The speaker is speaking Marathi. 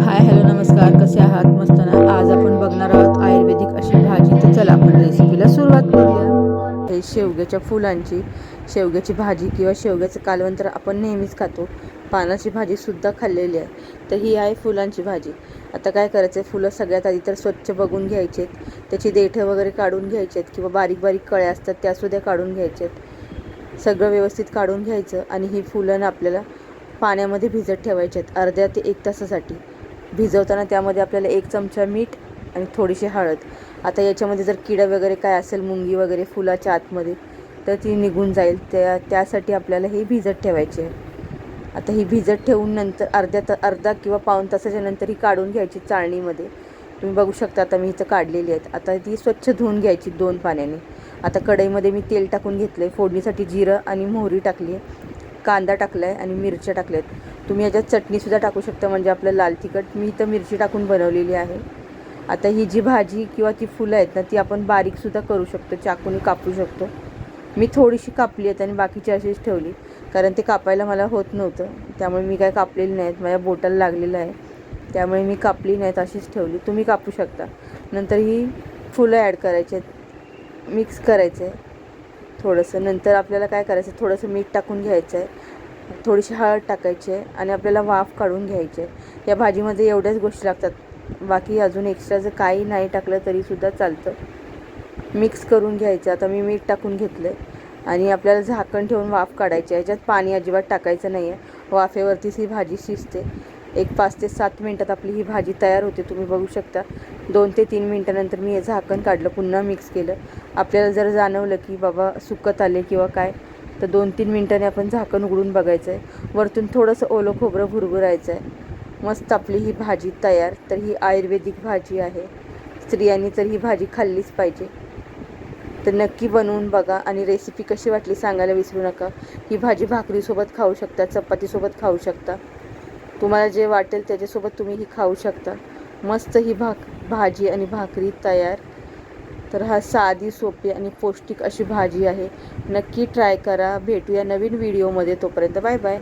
हाय हॅलो नमस्कार. कसे आहात? मस्त ना? आज आपण बघणार आहोत आयुर्वेदिक अशी भाजी. तर चला आपण रेसिपीला सुरुवात करूया. हे शेवग्याच्या फुलांची शेवग्याची भाजी किंवा शेवग्याचं कालवण तर आपण नेहमीच खातो. पानाची भाजीसुद्धा खाल्लेली आहे. तर ही आहे फुलांची भाजी. आता काय करायचं आहे फुलं सगळ्यात आधी तर स्वच्छ बघून घ्यायचेत. त्याची देठं वगैरे काढून घ्यायचे आहेत किंवा बारीक बारीक कळ्या असतात त्यासुद्धा काढून घ्यायचेत. सगळं व्यवस्थित काढून घ्यायचं आणि ही फुलं आपल्याला पाण्यामध्ये भिजत ठेवायचे आहेत अर्ध्या ते एक तासासाठी. भिजवताना त्यामध्ये आपल्याला एक चमचा मीठ आणि थोडीशी हळद. आता याच्यामध्ये जर किडा वगैरे काय असेल मुंगी वगैरे फुलाच्या आतमध्ये तर ती निघून जाईल. त्या त्यासाठी आपल्याला ही भिजत ठेवायची. आहे आता ही भिजत ठेवून नंतर अर्ध्या त अर्धा किंवा पाऊण तासाच्या नंतर ही काढून घ्यायची चाळणीमध्ये. तुम्ही बघू शकता आता मी इथं काढलेली आहेत. आता ती स्वच्छ धुवून घ्यायची दोन पाण्याने. आता कढईमध्ये मी तेल टाकून घेतलं आहे फोडणीसाठी जिरं आणि मोहरी टाकली आहे कांदा टाकला आहे आणि मिरच्या टाकल्या आहेत तुम्ही याच्यात चटणीसुद्धा टाकू शकता म्हणजे आपलं लाल तिखट. मी तर मिरची टाकून बनवलेली आहे. आता ही जी भाजी किंवा ती फुलं आहेत ना ती आपण बारीकसुद्धा करू शकतो चाकूने कापू शकतो. मी थोडीशी कापली आहेत आणि बाकीची अशीच ठेवली कारण ते कापायला मला होत नव्हतं. त्यामुळे मी काय कापलेली नाहीत. माझ्या बोटाला लागलेलं आहे. त्यामुळे मी कापली नाहीत अशीच ठेवली. तुम्ही कापू शकता. नंतर ही फुलं ॲड करायची आहेत. मिक्स करायचं आहे. थोडंसं. नंतर आपल्याला काय करायचं थोडंसं मीठ टाकून घ्यायचं आहे. थोडीशी हळद टाकायची आहे आणि आपल्याला वाफ काढून घ्यायची. आहे या भाजीमध्ये एवढ्याच गोष्टी लागतात. बाकी अजून एक्स्ट्राचं काही नाही टाकलं तरीसुद्धा चालतं. मिक्स करून घ्यायचं. आता मी मीठ टाकून घेतलं आहे आणि आपल्याला झाकण ठेवून वाफ काढायची आहे. याच्यात पाणी अजिबात टाकायचं नाही आहे वाफेवरतीच ही भाजी शिजते. एक पाच ते सात मिनटात आपली ही भाजी तयार होते. तुम्ही बघू शकता. दोन ते तीन मिनटानंतर मी हे झाकण काढलं. पुन्हा मिक्स केलं. आपल्याला जर जाणवलं की बाबा सुकत आले किंवा काय तर दोन तीन मिनटाने आपण झाकण उघडून बघायचं आहे वरतून थोडंसं ओलं खोबरं भुरभुरायचं आहे मस्त आपली ही भाजी तयार. तर ही आयुर्वेदिक भाजी आहे. स्त्रियांनी तर ही भाजी खाल्लीच पाहिजे. तर नक्की बनवून बघा आणि रेसिपी कशी वाटली सांगायला विसरू नका. ही भाजी भाकरीसोबत खाऊ शकता चपातीसोबत खाऊ शकता. तुम्हाला जे वाटेल त्याच्यासोबत तुम्ही ही खाऊ शकता. मस्त ही भाक भाजी आणि भाकरी तयार. तर हा साधी सोपी आणि पौष्टिक अशी भाजी आहे. नक्की ट्राय करा. भेटूया नवीन व्हिडिओमध्ये तोपर्यंत बाय बाय